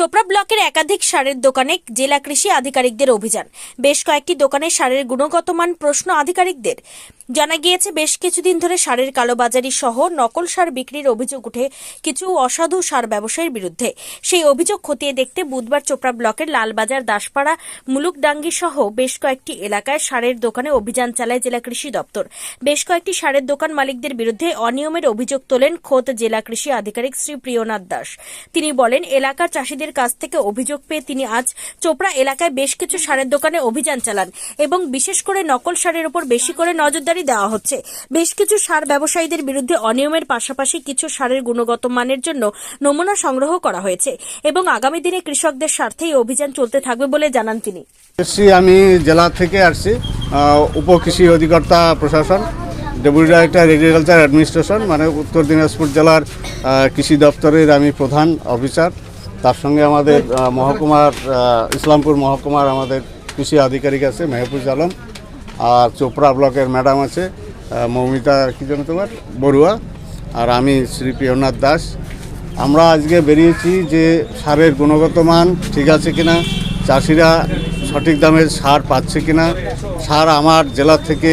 চোপড়া ব্লকের একাধিক সারের দোকানে জেলা কৃষি আধিকারিকদের অভিযান। বেশ কয়েকটি দোকানে সারের গুণগত মান প্রশ্ন আধিকারিকদের। জানা গিয়েছে, বেশ কিছুদিন ধরে সারের কালোবাজারি সহ নকল সার বিক্রির অভিযোগ উঠে কিছু অসাধু সার ব্যবসায়ীর বিরুদ্ধে। সেই অভিযোগ খতিয়ে দেখতে বুধবার চোপড়া ব্লকের লালবাজার, দাসপাড়া, মুলুকডাঙ্গি সহ বেশ কয়েকটি এলাকায় সারের দোকানে অভিযান চালায় জেলা কৃষি দপ্তর। বেশ কয়েকটি সারের দোকান মালিকদের বিরুদ্ধে অনিয়মের অভিযোগ তোলেন খোদ জেলা কৃষি আধিকারিক শ্রী প্রিয়নাথ দাস। তিনি বলেন, এলাকার চাষিদের কাছ থেকে অভিযোগ পেয়ে তিনি আজ চোপড়া এলাকায় বেশ কিছু সারের দোকানে অভিযান চালান এবং বিশেষ করে নকল সারের উপর বেশি করে নজরদারি দেওয়া হচ্ছে। বেশ কিছু সার ব্যবসায়ীদের বিরুদ্ধে অনিয়মের পাশাপাশি কিছু সারের গুণগত মানের জন্য নমুনা সংগ্রহ করা হয়েছে এবং আগামী দিনে কৃষকদের স্বার্থে এই অভিযান চলতে থাকবে বলে জানান তিনি। আমি জেলা থেকে আসছি উপকৃষি অধিকর্তা প্রশাসন, ডেপুটি ডাইরেক্টর এগ্রিকালচার অ্যাডমিনিস্ট্রেশন মানে উত্তর দিনাজপুর জেলার কৃষি দপ্তরের আমি প্রধান অফিসার। তার সঙ্গে আমাদের মহকুমার ইসলামপুর মহকুমার আমাদের কৃষি আধিকারিক আছে মেহফুজ আলম। আর চোপড়া ব্লকের ম্যাডাম আছে মৌমিতা, কী যেন তোমার? বড়ুয়া। আর আমি শ্রী প্রিয়নাথ দাস। আমরা আজকে বেরিয়েছি যে সারের গুণগত মান ঠিক আছে কিনা, চাষিরা সঠিক দামে সার পাচ্ছে কিনা, সার আমার জেলা থেকে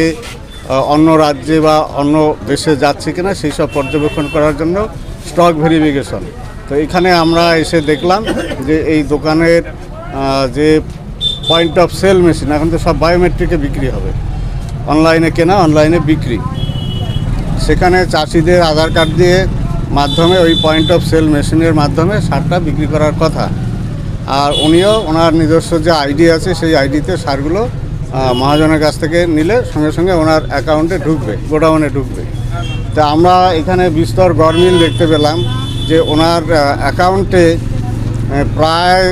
অন্য রাজ্যে বা অন্য দেশে যাচ্ছে কিনা সেই সব পর্যবেক্ষণ করার জন্য স্টক ভেরিফিকেশন। তো এখানে আমরা এসে দেখলাম যে এই দোকানের যে পয়েন্ট অফ সেল মেশিন এখন তো সব বায়োমেট্রিকে বিক্রি হবে। অনলাইনে কেনা অনলাইনে বিক্রি। সেখানে চাষিদের আধার কার্ড দিয়ে মাধ্যমে ওই পয়েন্ট অফ সেল মেশিনের মাধ্যমে সারটা বিক্রি করার কথা। আর উনিও ওনার নিজস্ব যে আইডি আছে, সেই আইডিতে সারগুলো মহাজনের কাছ থেকে নিলে সঙ্গে সঙ্গে ওনার অ্যাকাউন্টে ঢুকবে, গোডাউনে ঢুকবে। তা আমরা এখানে বিস্তর গরমিল দেখতে পেলাম যে ওনার অ্যাকাউন্টে প্রায়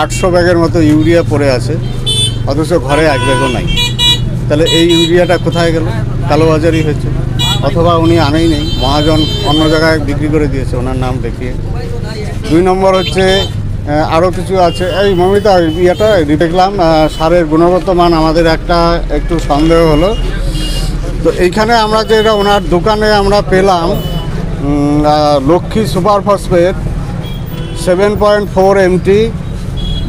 আটশো ব্যাগের মতো ইউরিয়া পড়ে আছে, অথচ ঘরে এক ব্যাগও নাই। তাহলে এই ইউরিয়াটা কোথায় গেল? কালোবাজারি হয়েছে। অথবা উনি আনেই নেই, মহাজন অন্য জায়গায় বিক্রি করে দিয়েছে, ওনার নাম দেখিয়ে। দুই নম্বর হচ্ছে আরও কিছু আছে। এই মমিতা, ইয়েটা দেখলাম সারের গুণগত মান আমাদের একটা একটু সন্দেহ হলো। তো এইখানে আমরা যেটা ওনার দোকানে আমরা পেলাম Lakshmi super phosphate, seven point four MT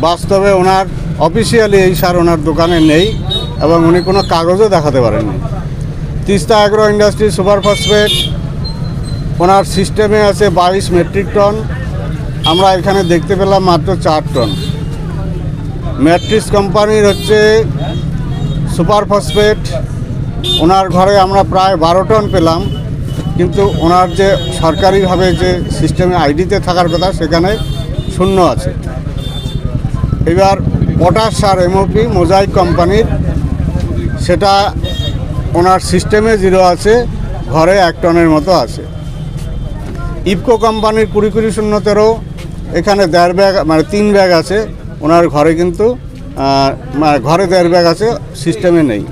বাস্তবে ওনার অফিসিয়ালি এই সার ওনার দোকানে নেই এবং উনি কোনো কাগজও দেখাতে পারেননি Teesta agro industry super phosphate ওনার সিস্টেমে আছে বাইশ মেট্রিক টন আমরা এখানে দেখতে পেলাম মাত্র চার টন ম্যাট্রিক্স কোম্পানির হচ্ছে সুপার ফসফেট ওনার ঘরে আমরা প্রায় বারো টন পেলাম, কিন্তু ওনার যে সরকারিভাবে যে সিস্টেমে আইডিতে থাকার কথা সেখানে শূন্য আছে। এবার পটাশ সার এমওপি মোজাইক কোম্পানির সেটা ওনার সিস্টেমে জিরো আছে, ঘরে এক টনের মতো আছে। ইফকো কোম্পানির কুড়ি কুড়ি শূন্য তেরো, এখানে দেড় ব্যাগ মানে তিন ব্যাগ আছে, ওনার ঘরে কিন্তু মানে ঘরে দেড় ব্যাগ আছে সিস্টেমে নেই।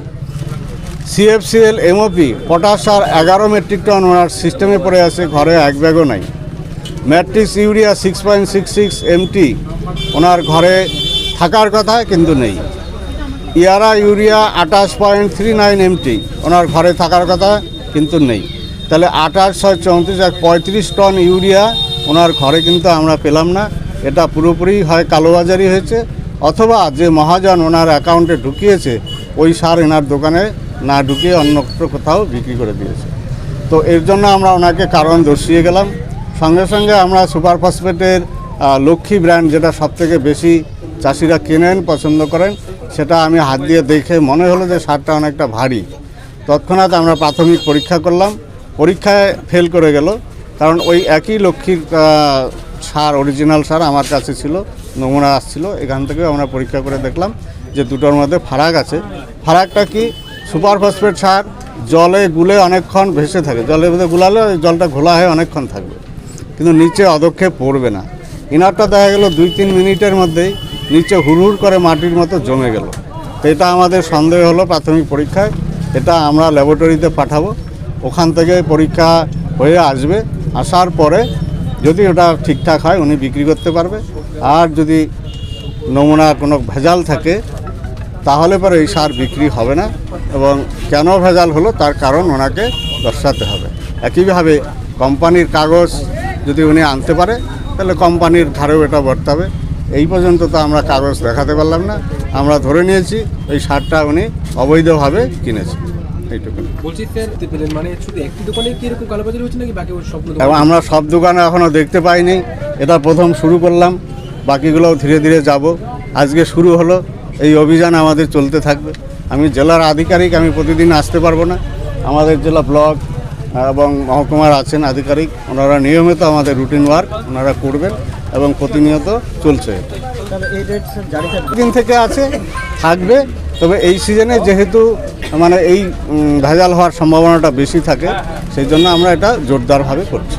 সিএফসিএল এমওপি পটাশ সার এগারো মেট্রিক টন ওনার সিস্টেমে পড়ে আছে, ঘরে এক ব্যাগও নাই। Matrix urea six point six six MT ওনার ঘরে থাকার কথা কিন্তু নেই। ইয়ারা ইউরিয়া আঠাশ পয়েন্ট থ্রি নাইন এমটি ওনার ঘরে থাকার কথা কিন্তু নেই। তাহলে আঠাশ ছয় চৌত্রিশ এক পঁয়ত্রিশ টন ইউরিয়া ওনার ঘরে কিন্তু আমরা পেলাম না। এটা পুরোপুরি হয় কালোবাজারি হয়েছে, অথবা যে মহাজন ওনার অ্যাকাউন্টে ঢুকিয়েছে, ওই সার এনার দোকানে না ঢুকিয়ে অন্যত্র কোথাও বিক্রি করে দিয়েছে। তো এর জন্য আমরা ওনাকে কারণ দর্শিয়ে গেলাম। সঙ্গে সঙ্গে আমরা সুপার ফসফেটের লক্ষ্মী ব্র্যান্ড যেটা সবথেকে বেশি চাষিরা কেনেন, পছন্দ করেন, সেটা আমি হাত দিয়ে দেখে মনে হলো যে সারটা অনেকটা ভারী। তৎক্ষণাৎ আমরা প্রাথমিক পরীক্ষা করলাম, পরীক্ষায় ফেল করে গেল। কারণ ওই একই লক্ষ্মীর সার অরিজিনাল সার আমার কাছে ছিল, নমুনা আসছিল, এখান থেকেও আমরা পরীক্ষা করে দেখলাম যে দুটোর মধ্যে ফারাক আছে। ফারাকটা কি? সুপার ফসফেট সার, জলে গুলে অনেকক্ষণ ভেসে থাকে। মধ্যে গুলালে জলটা ঘোলা হয়ে অনেকক্ষণ থাকবে। কিন্তু নিচে অদক্ষেপ পড়বে না। ইনারটা দেখা গেল দুই তিন মিনিটের মধ্যেই নিচে হুড়হুড় করে মাটির মতো জমে গেল। তো এটা আমাদের সন্দেহ হলো প্রাথমিক পরীক্ষায়। এটা আমরা ল্যাবরেটরিতে পাঠাবো। ওখান থেকে পরীক্ষা হয়ে আসবে। আসার পরে যদি ওটা ঠিকঠাক হয়, উনি বিক্রি করতে পারবে। আর যদি নমুনা কোনো ভেজাল থাকে, তাহলে পরে এই সার বিক্রি হবে না। এবং কেন ভেজাল হলো, তার কারণ ওনাকে দর্শাতে হবে। একইভাবে কোম্পানির কাগজ যদি উনি আনতে পারে তাহলে কোম্পানির ধারেও এটা বর্তাবে। এই পর্যন্ত তো আমরা কাগজ দেখাতে পারলাম না। আমরা ধরে নিয়েছি এই সারটা উনি অবৈধভাবে কিনেছে। মানে এবং আমরা সব দোকানে এখনও দেখতে পাইনি। এটা প্রথম শুরু করলাম বাকিগুলোও ধীরে ধীরে যাব। আজকে শুরু হলো এই অভিযান আমাদের চলতে থাকবে। আমি জেলার আধিকারিক আমি প্রতিদিন আসতে পারব না। আমাদের জেলা ব্লক এবং মহকুমার আছেন আধিকারিক ওনারা নিয়মিত আমাদের রুটিন ওয়ার্ক ওনারা করবেন এবং প্রতিনিয়ত চলছে। দিন থেকে আছে থাকবে তবে এই সিজনে যেহেতু মানে এই ভেজাল হওয়ার সম্ভাবনাটা বেশি থাকে সেই জন্য আমরা এটা জোরদারভাবে করছি।